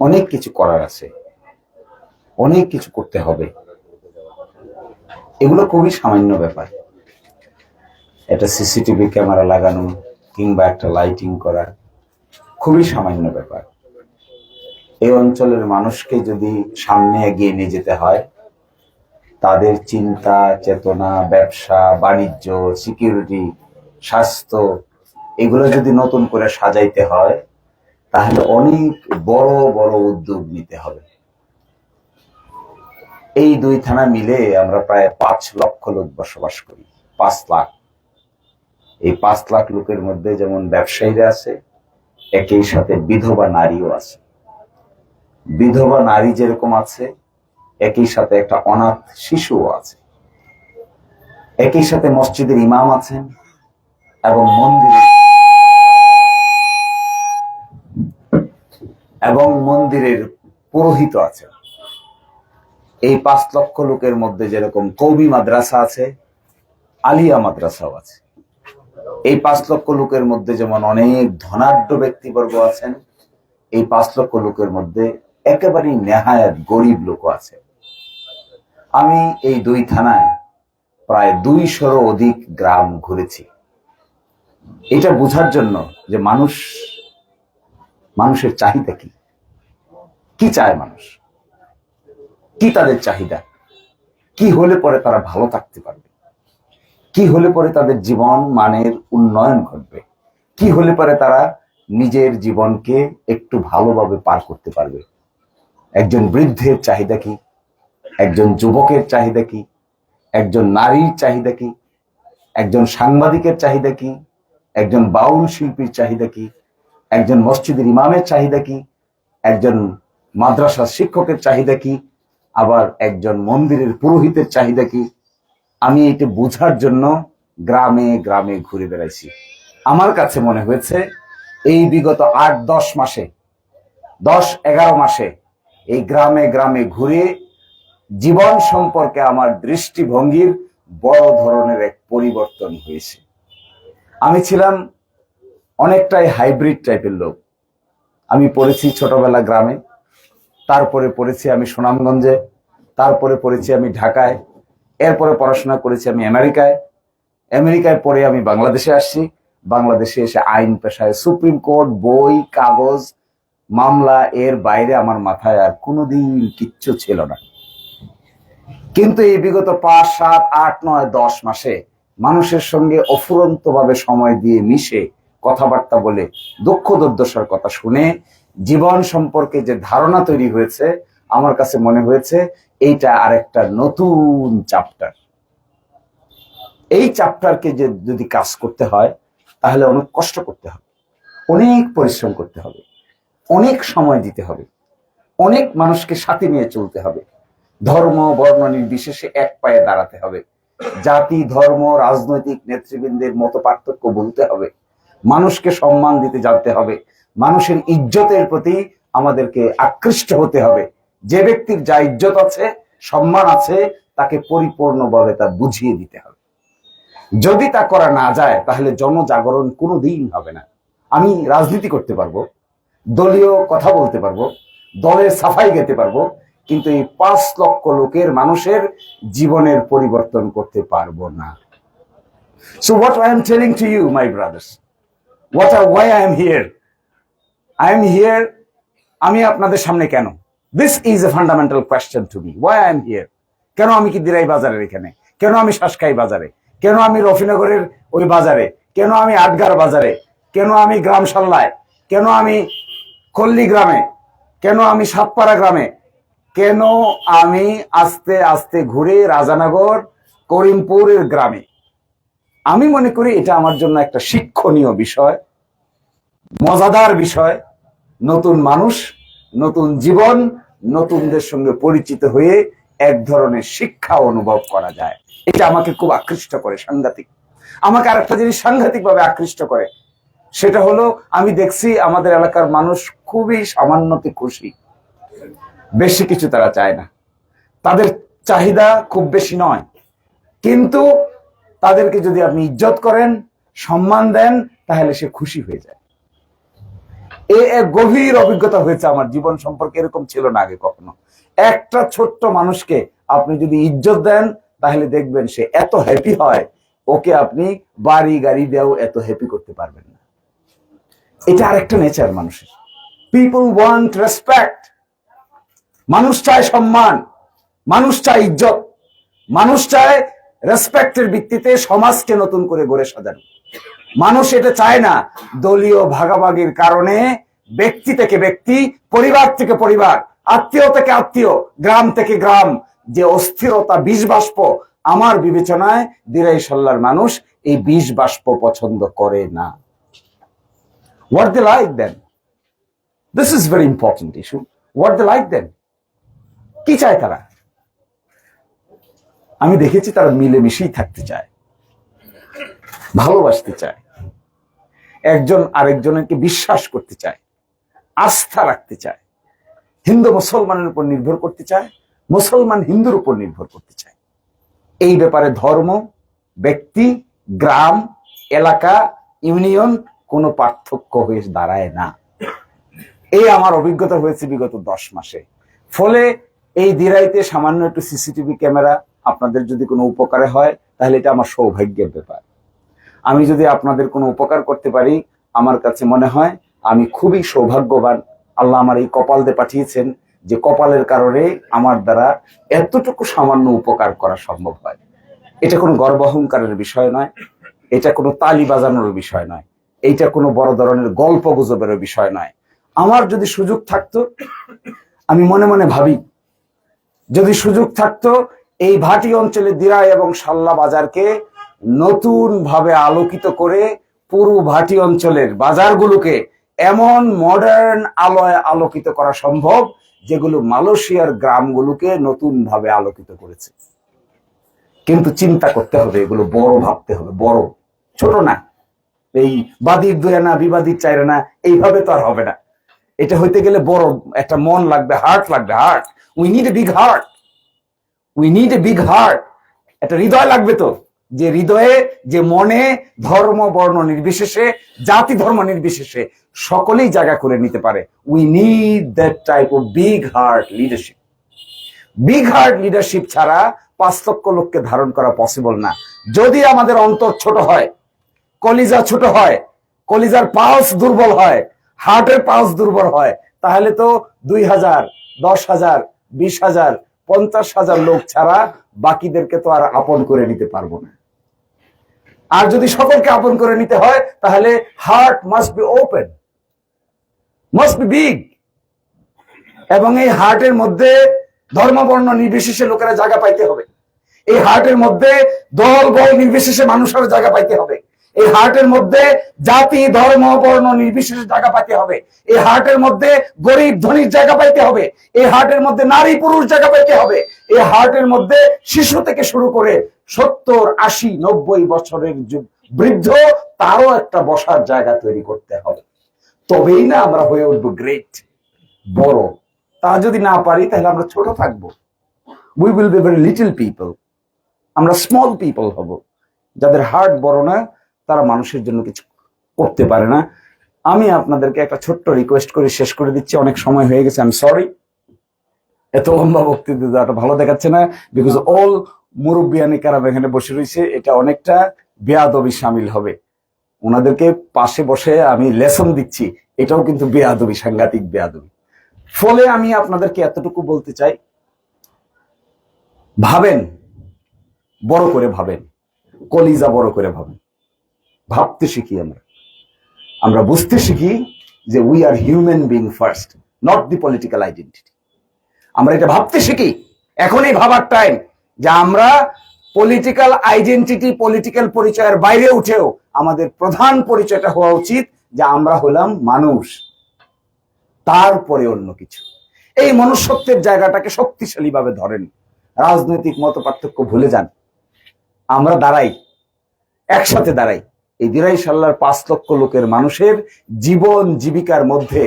অনেক কিছু করার আছে। অনেক কিছু করতে হবে। এগুলো খুবই সামান্য ব্যাপার। একটা সিসিটিভি ক্যামেরা লাগানো কিংবা একটা লাইটিং করা খুবই সামান্য ব্যাপার। এই অঞ্চলের মানুষকে যদি সামনে এগিয়ে নিয়ে যেতে হয়, তাদের চিন্তা, চেতনা, ব্যবসা, বাণিজ্য সিকিউরিটি স্বাস্থ্য, এগুলো যদি নতুন করে সাজাইতে হয় তাহলে অনেক বড় বড় উদ্যোগ নিতে হবে। এই দুই থানা মিলে আমরা প্রায় পাঁচ লক্ষ লোক বসবাস করি, পাঁচ লাখ। এই পাঁচ লাখ লোকের মধ্যে যেমন ব্যবসায়ীরা আছে, একই সাথে বিধবা নারীও আছে। বিধবা নারী যেরকম আছে, একই সাথে একটা অনাথ শিশুও আছে। একই সাথে মসজিদের ইমাম আছেন এবং মন্দিরে এবং মন্দিরের পুরোহিত আছেন এই পাঁচ লক্ষ লোকের মধ্যে যেরকম কৌমি মাদ্রাসা আছে, আলিয়া মাদ্রাসাও আছে। এই পাঁচ লক্ষ লোকের মধ্যে যেমন অনেক ধনাঢ্য ব্যক্তিবর্গ আছেন, এই পাঁচ লক্ষ লোকের মধ্যে একেবারেই নেহায়াত গরিব লোক আছে। আমি এই দুই থানায় প্রায় দুইশোরও অধিক গ্রাম ঘুরেছি। এটা বোঝার জন্য যে মানুষ মানুষের চাহিদা কি? কি চায় মানুষ? কি তাদের চাহিদা? কি হলে পরে তারা ভালো থাকতে পারবে? কি হলে পরে তাদের জীবন মানের উন্নয়ন ঘটবে? কি হলে পরে তারা নিজের জীবনকে একটু ভালোভাবে পার করতে পারবে? একজন বৃদ্ধের চাহিদা কি? একজন যুবকের চাহিদা কি? একজন নারীর চাহিদা কি? একজন সাংবাদিকের চাহিদা কি? একজন বাউল শিল্পীর চাহিদা কি? একজন মসজিদের ইমামের চাহিদা কি? একজন মাদ্রাসা শিক্ষকের চাহিদা কি? আবার একজন মন্দিরের পুরোহিতের চাহিদা কি? আমি এটা বোঝার জন্য গ্রামে গ্রামে ঘুরে বেড়াইছি। আমার কাছে মনে হয়েছে এই বিগত আট, দশ মাসে, দশ, এগারো মাসে এই গ্রামে গ্রামে ঘুরে জীবন সম্পর্কে আমার দৃষ্টিভঙ্গির বড় ধরনের এক পরিবর্তন হয়েছে। আমি ছিলাম অনেকটাই হাইব্রিড টাইপের লোক। আমি পড়েছি ছোটবেলা গ্রামে, তারপরে পড়েছি আমি সুনামগঞ্জে, তারপরে পড়েছি আমি ঢাকায়, এরপরে পড়াশোনা করেছি আমি আমেরিকায়। আমেরিকায় পড়ে আমি বাংলাদেশে আসছি, বাংলাদেশে এসে আইন পেশায় সুপ্রিম কোর্ট, বই, কাগজ, মামলা, এর বাইরে আমার মাথায় আর কোনোদিন কিচ্ছু ছিল না। কিন্তু এই বিগত পাঁচ, সাত, আট, নয়, দশ মাসে মানুষের সঙ্গে অফুরন্ত ভাবে সময় দিয়ে মিশে কথাবার্তা বলে দুঃখ দুর্দশার কথা শুনে জীবন সম্পর্কে যে ধারণা তৈরি হয়েছে, আমার কাছে মনে হয়েছে এইটা আরেকটা নতুন চ্যাপ্টার এই চ্যাপ্টারকে যে যদি কাজ করতে হয়, তাহলে অনেক কষ্ট করতে হবে, অনেক পরিশ্রম করতে হবে, অনেক সময় দিতে হবে, অনেক মানুষকে সাথে নিয়ে চলতে হবে, ধর্ম, বর্ণ নির্বিশেষে এক পায়ে দাঁড়াতে হবে, জাতি, ধর্ম, রাজনৈতিক নেতৃবৃন্দের মত পার্থক্য বলতে হবে। মানুষকে সম্মান দিতে জানতে হবে। মানুষের ইজ্জতের প্রতি আমাদেরকে আকৃষ্ট হতে হবে। যে ব্যক্তির যা ইজ্জত আছে, সম্মান আছে, তাকে পরিপূর্ণভাবে তা বুঝিয়ে দিতে হবে। যদি তা করা না যায়, তাহলে জনজাগরণ কোনোদিন হবে না। আমি রাজনীতি করতে পারব, দলীয় কথা বলতে পারব, দলের সাফাই গেতে পারব, কিন্তু এই পাঁচ লক্ষ লোকের মানুষের জীবনের পরিবর্তন করতে পারব না। So what I am telling to you my brothers what R why I am here I am here আমি আপনাদের সামনে কেন? This is a fundamental question to me why I am here কেন আমি কি দিরাই বাজারের এখানে? কেন আমি শাসকাই বাজারে? কেন আমি রফিনগরের ওই বাজারে? কেন আমি আটগার বাজারে? কেন আমি গ্রাম সাল্লায়? কেন আমি কল্লি গ্রামে? কেন আমি সাতপাড়া গ্রামে? কেন আমি আস্তে আস্তে ঘুরে রাজানগর, করিমপুরের গ্রামে? আমি মনে করি এটা আমার জন্য একটা শিক্ষণীয় বিষয়, মজাদার বিষয়, নতুন মানুষ, নতুন জীবন, নতুনদের সঙ্গে পরিচিত হয়ে এক ধরনের শিক্ষা অনুভব করা যায়। এটা আমাকে খুব আকৃষ্ট করে সাংঘাতিক। আমাকে আরেকটা জিনিস সাংঘাতিক ভাবে আকৃষ্ট করে। সেটা হলো, আমি দেখছি আমাদের এলাকার মানুষ খুবই সামান্যতে খুশি। বেশি কিছু তারা চায় না। তাদের চাহিদা খুব বেশি নয়। কিন্তু তাদেরকে যদি আপনি ইজ্জত করেন, সম্মান দেন, তাহলে সে খুশি হয়ে যায়। এ এক গভীর অভিজ্ঞতা হয়েছে আমার জীবন সম্পর্কে, এরকম ছিল না আগে কখনো। একটা ছোট্ট মানুষকে আপনি যদি ইজ্জত দেন, তাহলে দেখবেন সে এত হ্যাপি হয়, ওকে আপনি বাড়ি গাড়ি দেও এত হ্যাপি করতে পারবেন না। এটা আরেকটা নেচার মানুষের। পিপল ওয়ান্ট রেসপেক্ট মানুষ চায় সম্মান। মানুষ চায় ইজ্জত। মানুষ চায় রেসপেক্টের ভিত্তিতে সমাজকে নতুন করে গড়ে সাজানো। মানুষ এটা চায় না, দলীয় ভাগাভাগির কারণে ব্যক্তি থেকে ব্যক্তি, পরিবার থেকে পরিবার, আত্মীয় থেকে আত্মীয়, গ্রাম থেকে গ্রাম, যে অস্থিরতা বিষ বাষ্প, আমার বিবেচনায় দিরাই সাল্লার মানুষ এই বিষ বাষ্প পছন্দ করে না। What they like then this is very important issue what they like then কি চায় তারা? আমি দেখেছি তারা মিলেমিশেই থাকতে চায়, ভালোবাসতে চায়, একজন আরেকজনকে বিশ্বাস করতে চায়, আস্থা রাখতে চায়, হিন্দু মুসলমানের উপর নির্ভর করতে চায়, মুসলমান হিন্দুর উপর নির্ভর করতে চায়। এই ব্যাপারে ধর্ম, ব্যক্তি, গ্রাম, এলাকা, ইউনিয়ন কোনো পার্থক্য হয়ে দাঁড়ায় না। এই আমার অভিজ্ঞতা হয়েছে বিগত দশ মাসে। ফলে এই দিরাইতে সামান্য একটু সিসিটিভি ক্যামেরা আপনাদের যদি কোনো উপকারে হয়, তাহলে এটা আমার সৌভাগ্যের ব্যাপার। আমি যদি আপনাদের কোনো উপকার করতে পারি, আমার কাছে মনে হয় আমি খুবই সৌভাগ্যবান। আল্লাহ আমার এই কপাল দিয়ে পাঠিয়েছেন যে কপালের কারণে আমার দ্বারা এতটুকু সামান্য উপকার করা সম্ভব হয়। এটা কোনো গর্ব অহংকারের বিষয় নয়, এটা কোনো তালি বাজানোর বিষয় নয় এইটা কোনো বড় ধরনের গল্প গুজবের বিষয় নয়। আমার যদি সুযোগ থাকতো, আমি মনে মনে ভাবি, যদি সুযোগ থাকতো এই ভাটি অঞ্চলে দিরাই এবং সাল্লা বাজারকে নতুন ভাবে আলোকিত করে পুরো ভাটি অঞ্চলের বাজারগুলোকে এমন মডার্ন আলোয় আলোকিত করা সম্ভব, যেগুলো মালয়েশিয়ার গ্রামগুলোকে নতুন ভাবে আলোকিত করেছে। কিন্তু চিন্তা করতে হবে, এগুলো বড় ভাবতে হবে, বড়, ছোট না। এই বাদির দুয়ে না, বিবাদির চাইরে না, এইভাবে তো আর হবে না। এটা হইতে গেলে বড়, একটা মন লাগবে হার্ট লাগবে heart we need a big heart we need a big heart একটা হৃদয় লাগবে তো। যে হৃদয়ে, যে মনে ধর্ম, বর্ণ নির্বিশেষে, জাতি ধর্ম নির্বিশেষে সকলেই জায়গা করে নিতে পারে। We need that type of big heart leadership big heart leadership ছাড়া পাঁচ লক্ষ লোককে ধারণ করা পসিবল না। যদি আমাদের অন্তর ছোট হয়, কলিজা ছোট হয়, কলিজার পালস দুর্বল হয় হার্টের পালস দুর্বল হয়, তাহলে তো দুই হাজার, দশ হাজার, বিশ হাজার পঞ্চাশ হাজার লোক ছাড়া বাকিদেরকে তো আর আপন করে নিতে পারব না। আর যদি সকলকে আপন করে নিতে হয়, তাহলে heart must be open must be big এবং এই হার্টের মধ্যে ধর্মবর্ণ নির্বিশেষে লোকেরা জায়গা পাইতে হবে। এই হার্টের মধ্যে দল, বল নির্বিশেষে মানুষের জায়গা পাইতে হবে। এই হার্টের মধ্যে জাতি, ধর্ম, বর্ণ নির্বিশেষে জায়গা পাইতে হবে। এই হার্টের মধ্যে গরিব, ধনীর জায়গা পাইতে হবে। এই হার্টের মধ্যে নারী, পুরুষ জায়গা পাইতে হবে। এই হার্টের মধ্যে শিশু থেকে শুরু করে সত্তর, আশি, নব্বই বছরের যুগ- বৃদ্ধ, তারও একটা বসার জায়গা তৈরি করতে হবে। তবেই না আমরা হয়ে উঠবো গ্রেট বড়। তা যদি না পারি, তাহলে আমরা ছোট থাকব। We will be very little people আমরা স্মল পিপল হব। যাদের হার্ট বড় না তারা মানুষের জন্য কিছু করতে পারে না। আমি আপনাদেরকে একটা ছোট্ট রিকোয়েস্ট করে শেষ করে দিচ্ছি। অনেক সময় হয়ে গেছে আমি সরি এত লম্বা বক্তৃতা ভালো দেখাচ্ছে না বিকজ অল মুরব্বিয়ানি কারাম এখানে বসে রয়েছে। এটা অনেকটা বেয়াদবি সামিল হবে। ওনাদেরকে পাশে বসে আমি লেসন দিচ্ছি। এটাও কিন্তু বেয়াদবি, সাংঘাতিক বেয়াদবি। ফলে আমি আপনাদেরকে এতটুকু বলতে চাই, ভাবেন, বড় করে ভাবেন। কলিজা বড় করে ভাবেন। ভাবতে শিখি আমরা। আমরা বুঝতে শিখি যে we are human being first not the political identity আমরা এটা ভাবতে শিখি। এখনই ভাবার টাইম যে আমরা পলিটিক্যাল আইডেন্টিটি পলিটিক্যাল পরিচয়ের বাইরে উঠেও আমাদের প্রধান পরিচয়টা হওয়া উচিত যে আমরা হলাম মানুষ। তারপরে অন্য কিছু। এই মনুষ্যত্বের জায়গাটাকে শক্তিশালী ভাবে ধরেন। রাজনৈতিক মত পার্থক্য ভুলে যান। আমরা দাঁড়াই। একসাথে দাঁড়াই। এই দিরাই সাল্লার পাঁচ লক্ষ লোকের মানুষের জীবন জীবিকার মধ্যে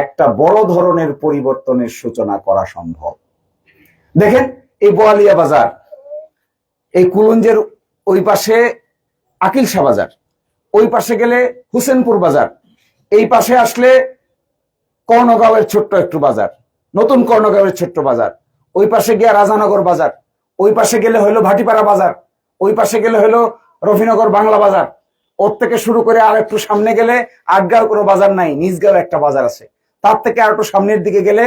একটা বড় ধরনের পরিবর্তনের সূচনা করা সম্ভব। দেখেন, এই বোয়ালিয়া বাজার, এই কুলঞ্জের ওই পাশে আকিল শাহ বাজার, ওই পাশে গেলে হুসেনপুর বাজার, এই পাশে আসলে কর্ণগাঁওয়ের ছোট্ট একটু বাজার, নতুন কর্ণগাঁওয়ের ছোট্ট বাজার, ওই পাশে গিয়া রাজানগর বাজার, ওই পাশে গেলে হলো ভাটিপাড়া বাজার, ওই পাশে গেলে হলো রফিনগর বাংলা বাজার ওর থেকে শুরু করে আর একটু সামনে গেলে আটগাঁও কোনো বাজার নাই, নিজগাঁও একটা বাজার আছে। তার থেকে আর একটু সামনের দিকে গেলে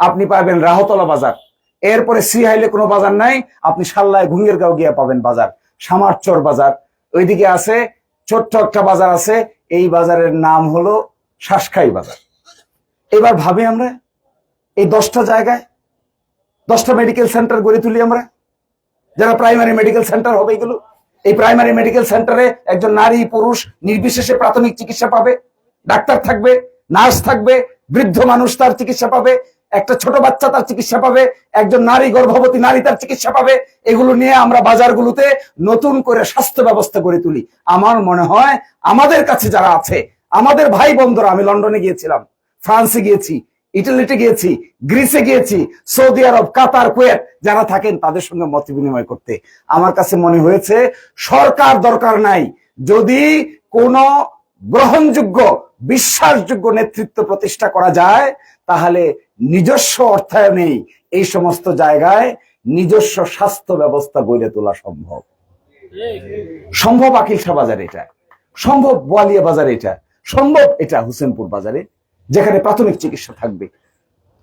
আপনি পাবেন রাহতলা বাজার। এরপরে শ্রীহাইলে কোনো বাজার নাই, আপনি সাল্লায় ঘুঙ্গের গাঁও গিয়ে পাবেন বাজার। সামারচর বাজার। ওইদিকে আছে ছোট্ট একটা বাজার আছে, এই বাজারের নাম হলো শ্বাসখাই বাজার। এবার ভাবি আমরা, এই দশটা জায়গায় দশটা মেডিকেল সেন্টার গড়ে তুলি আমরা। যারা প্রাইমারি মেডিকেল সেন্টার হবে এগুলো। এই প্রাইমারি মেডিকেল সেন্টারে একজন নারী পুরুষ নির্বিশেষে প্রাথমিক চিকিৎসা পাবে, ডাক্তার থাকবে, নার্স থাকবে, বৃদ্ধ মানুষ তার চিকিৎসা পাবে, একটা ছোট বাচ্চা তার চিকিৎসা পাবে, একজন নারী গর্ভবতী নারী তার চিকিৎসা পাবে। এগুলো নিয়ে আমরা বাজারগুলোতে নতুন করে স্বাস্থ্য ব্যবস্থা গড়ে তুলি। আমার মনে হয় আমাদের কাছে যারা আছে, আমাদের ভাই বন্ধুরা, আমি লন্ডনে গিয়েছিলাম, ফ্রান্সে গিয়েছি ইটালিতে গিয়েছি, গ্রিসে গিয়েছি, সৌদি আরব, কাতার, কুয়েত, যারা থাকেন তাদের সঙ্গে মত বিনিময় করতে। আমার কাছে মনে হয়েছে, সরকার দরকার নাই। যদি কোন গ্রহণযোগ্য, বিশ্বাসযোগ্য নেতৃত্ব প্রতিষ্ঠা করা যায়, তাহলে নিজস্ব অর্থায়নেই এই সমস্ত জায়গায় নিজস্ব স্বাস্থ্য ব্যবস্থা গড়ে তোলা সম্ভব। সম্ভব আকিলসা বাজার এটা। সম্ভব বোয়ালিয়া বাজার এটা। সম্ভব এটা হুসেনপুর বাজারে। যেখানে প্রাথমিক চিকিৎসা থাকবে।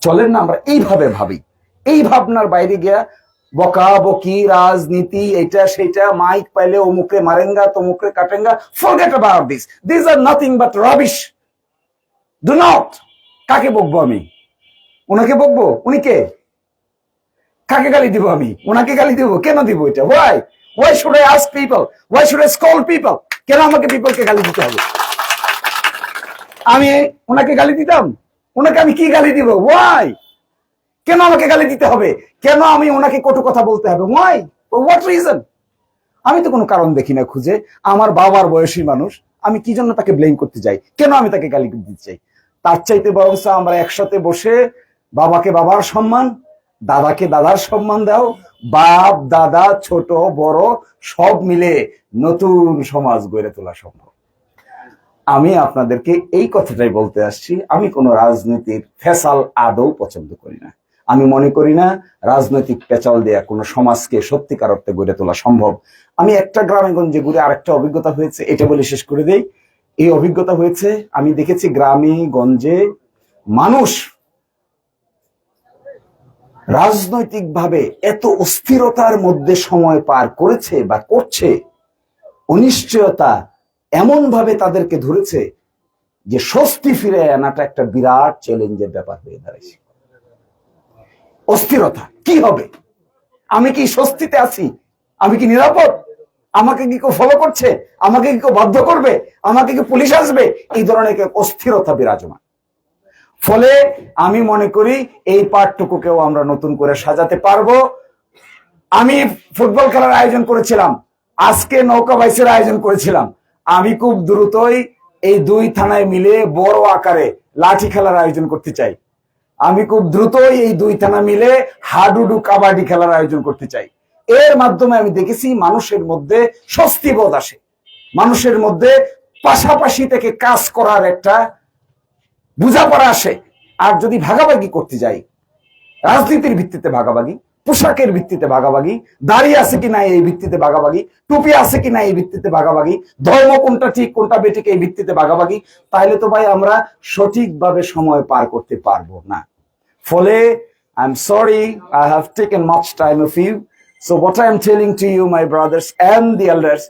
চলেন না আমরা এইভাবে ভাবি। এই ভাবনার বাইরে গিয়া বকা, বকি, রাজনীতি, এটা, সেটা, মাইক পাইলে অমুকে মারেঙ্গা, তমুকে কাটেঙ্গা forget about this this are nothing but rubbish do not কাকে বকবো আমি? ওনাকে বকবো? উনি কে? কাকে গালি দিব আমি? ওনাকে গালি দিব? কেন দিব এটা? Why why should I ask people why should I scold people কেন আমাকে পিপলকে গালি দিতে হবে? আমি ওনাকে গালি দিতাম? ওনাকে আমি কি গালি দিব? ওয়াই কেন আমাকে গালি দিতে হবে? কেন আমি ওনাকে কটু কথা বলতে হবে? ওয়াই হোয়াট রিজন আমি তো কোনো কারণ দেখি না খুঁজে। আমার বাবার বয়সী মানুষ। আমি কি জন্য তাকে ব্লেম করতে চাই কেন আমি তাকে গালি দিতে চাই? তার চাইতে বরং আমরা একসাথে বসে বাবাকে বাবার সম্মান, দাদাকে দাদার সম্মান দাও, বাপ, দাদা, ছোট, বড়, সব মিলে নতুন সমাজ গড়ে তোলা সম্ভব। আমি আপনাদেরকে এই কথাটাই বলতে আসছি, আমি কোনো রাজনীতির ফেসাল আদৌ পছন্দ করি না। আমি মনে করি না রাজনৈতিক পেঁচাল দেয়া কোনো সমাজকে সত্যিকার অর্থে গড়ে তোলা সম্ভব। আমি একটা গ্রামে গঞ্জে ঘুরে আরেকটা অভিজ্ঞতা হয়েছে, এটা বলে শেষ করে দেই। এই অভিজ্ঞতা হয়েছে, আমি দেখেছি গ্রামে গঞ্জে মানুষ রাজনৈতিকভাবে এত অস্থিরতার মধ্যে সময় পার করেছে বা করছে, অনিশ্চয়তা এমন ভাবে তাদেরকে ধরেছে যে স্বস্তি ফিরে আনাটা একটা বিরাট চ্যালেঞ্জের ব্যাপার হয়ে দাঁড়াইছে। অস্থিরতা, কি হবে? আমি কি স্বস্তিতে আছি? আমি কি নিরাপদ? আমাকে কি কেউ ফলো করছে? আমাকে কি কেউ বাধ্য করবে? আমাকে কি পুলিশ আসবে? এই ধরনের অস্থিরতা বিরাজমান। ফলে আমি মনে করি এই পাঠটুকুকেও আমরা নতুন করে সাজাতে পারব। আমি ফুটবল খেলার আয়োজন করেছিলাম। আজকে নৌকা বাইসের আয়োজন করেছিলাম। আমি খুব দ্রুতই এই দুই থানায় মিলে বড় আকারে লাঠি খেলার আয়োজন করতে চাই। আমি খুব দ্রুতই এই দুই থানা মিলে হাডুডু কাবাডি খেলার আয়োজন করতে চাই। এর মাধ্যমে আমি দেখেছি মানুষের মধ্যে স্বস্তি বোধ আসে। মানুষের মধ্যে পাশাপাশি থেকে কাজ করার একটা বুঝাপড়া আসে। আর যদি ভাগাভাগি করতে যাই, রাজনীতির ভিত্তিতে ভাগাভাগি পোশাকের ভিত্তিতে ভাগাভাগি, দাড়ি আছে কিনা এই ভিত্তিতে ভাগাভাগি, টুপি আছে কিনা এই ভিত্তিতে ভাগাভাগি, ধর্ম কোনটা ঠিক, কোনটা বেঠিক এই ভিত্তিতে ভাগাভাগি তাহলে তো ভাই আমরা সঠিকভাবে সময় পার করতে পারব না। ফলে I am sorry I have taken much time of you so what I am telling to you my brothers and the elders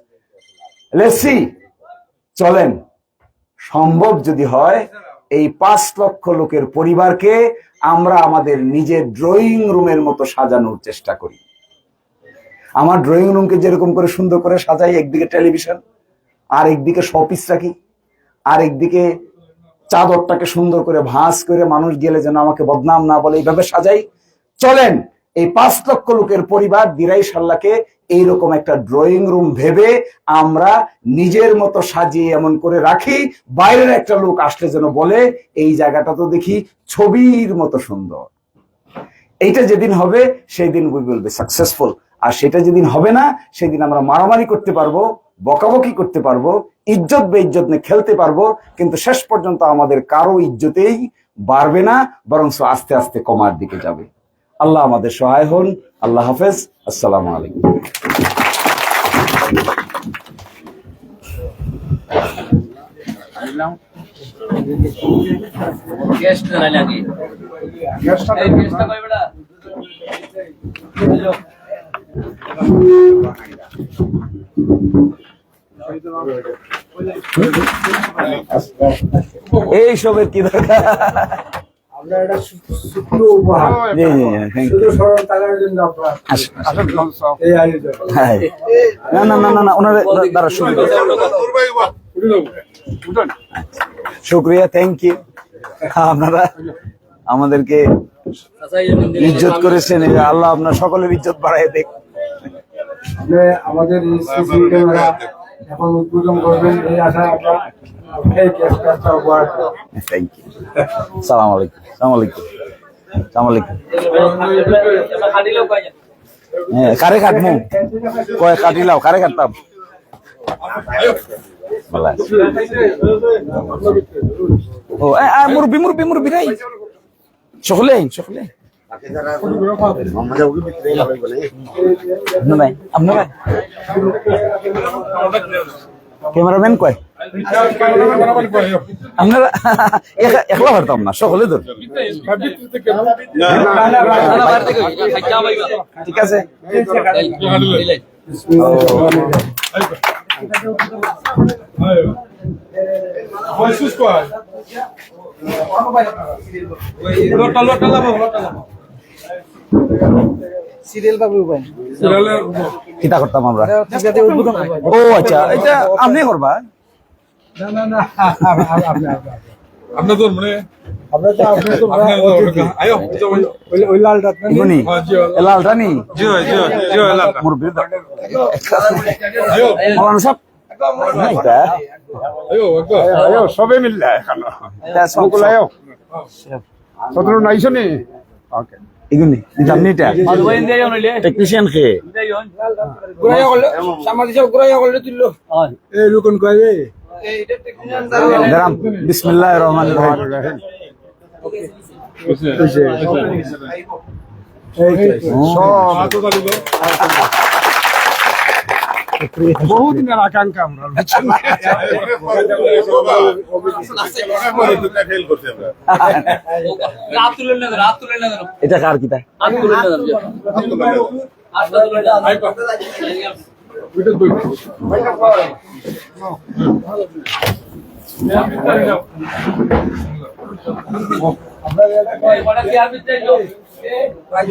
let's see চলেন। সম্ভব যদি হয়, এই পাঁচ লক্ষ লোকের পরিবারকে আমরা আমাদের নিজের ড্রয়িং রুমের মতো সাজানোর চেষ্টা করি। আমার ড্রয়িং রুমকে যেরকম করে সুন্দর করে সাজাই, একদিকে টেলিভিশন আর একদিকে শপিস রাখি আর একদিকে চাদরটাকে সুন্দর করে ভাঁজ করে মানুষ গেলে যেন আমাকে বদনাম না বলে এইভাবে সাজাই। চলেন, এই পাঁচ লক্ষ লোকের পরিবার দিরাই সাল্লাকে এইরকম একটা ড্রয়িং রুম ভেবে আমরা নিজের মতো সাজিয়ে এমন করে রাখি, বাইরের একটা লোক আসলে যেন বলে, এই জায়গাটা তো দেখি ছবির মতো সুন্দর। এইটা যেদিন হবে সেই দিন উই উইল বি সাকসেসফুল আর সেটা যেদিন হবে না, সেদিন আমরা মারামারি করতে পারব, বকাবকি করতে পারব, ইজ্জত বেইজ্জত নিয়ে খেলতে পারব, কিন্তু শেষ পর্যন্ত আমাদের কারও ইজ্জতেই বাড়বে না বরং আস্তে আস্তে কমার দিকে যাবে। আল্লাহ আমাদের সহায় হন। আল্লাহ হাফেজ। আসসালামু আলাইকুম। এই সবের কি দরকার? হ্যাঁ। না না না না না ওনার দ্বারা শুক্রিয়া শুক্রিয়া থ্যাংক ইউ আপনারা আমাদেরকে ইজ্জত করেছেন আল্লাহ আপনার সকলের ইজ্জত বাড়ায় দেখ আমাদের এখন উদ্বোধন করবেন এই আশা থ্যাংক ইউ সালাম আলাইকুম সালাম আলাইকুম সালাম আলাইকুম হ্যাঁ কারে কাটমু কয়, কাটি লাও, কারে কাটতাম? ও মুরব্বি মুরব্বি মুরব্বি নাই? সকলে সকলে ক্যামেরাম্যান কয়? একা- একলা পারতাম না সকলে কিতা করতাম আমরা? ও আচ্ছা। এটা আপনি করবা? না না না আপনি আপনি আপনি। মানে? আমরা তো আপনি তো আপনার অতিথি। আয়ো ওই ওই লালটা আপনার ইগুনি লালটা নি জিও জিও জিও এলাকা মুরব্বি আয়ো। সাহেব না, এটা আয়ো একদম আয়ো সবে মিললে এখন। সকল আয়ো। সতেরো নাইছো নি? ওকে। ইন্ডিয়া হইলে টেকনিশিয়ান খে গুরাইয়া করলে সামাজিক গুরাইয়া করলে তুললো। এই লুকন কইবে দাঁড়ান বিসমিল্লাহ রহমান রহিম হাত তালি দাও বহুদিনের আকাঙ্ক্ষা আমরা রাত তুলেন না রাত তুলেন না এটা কার কিতা আট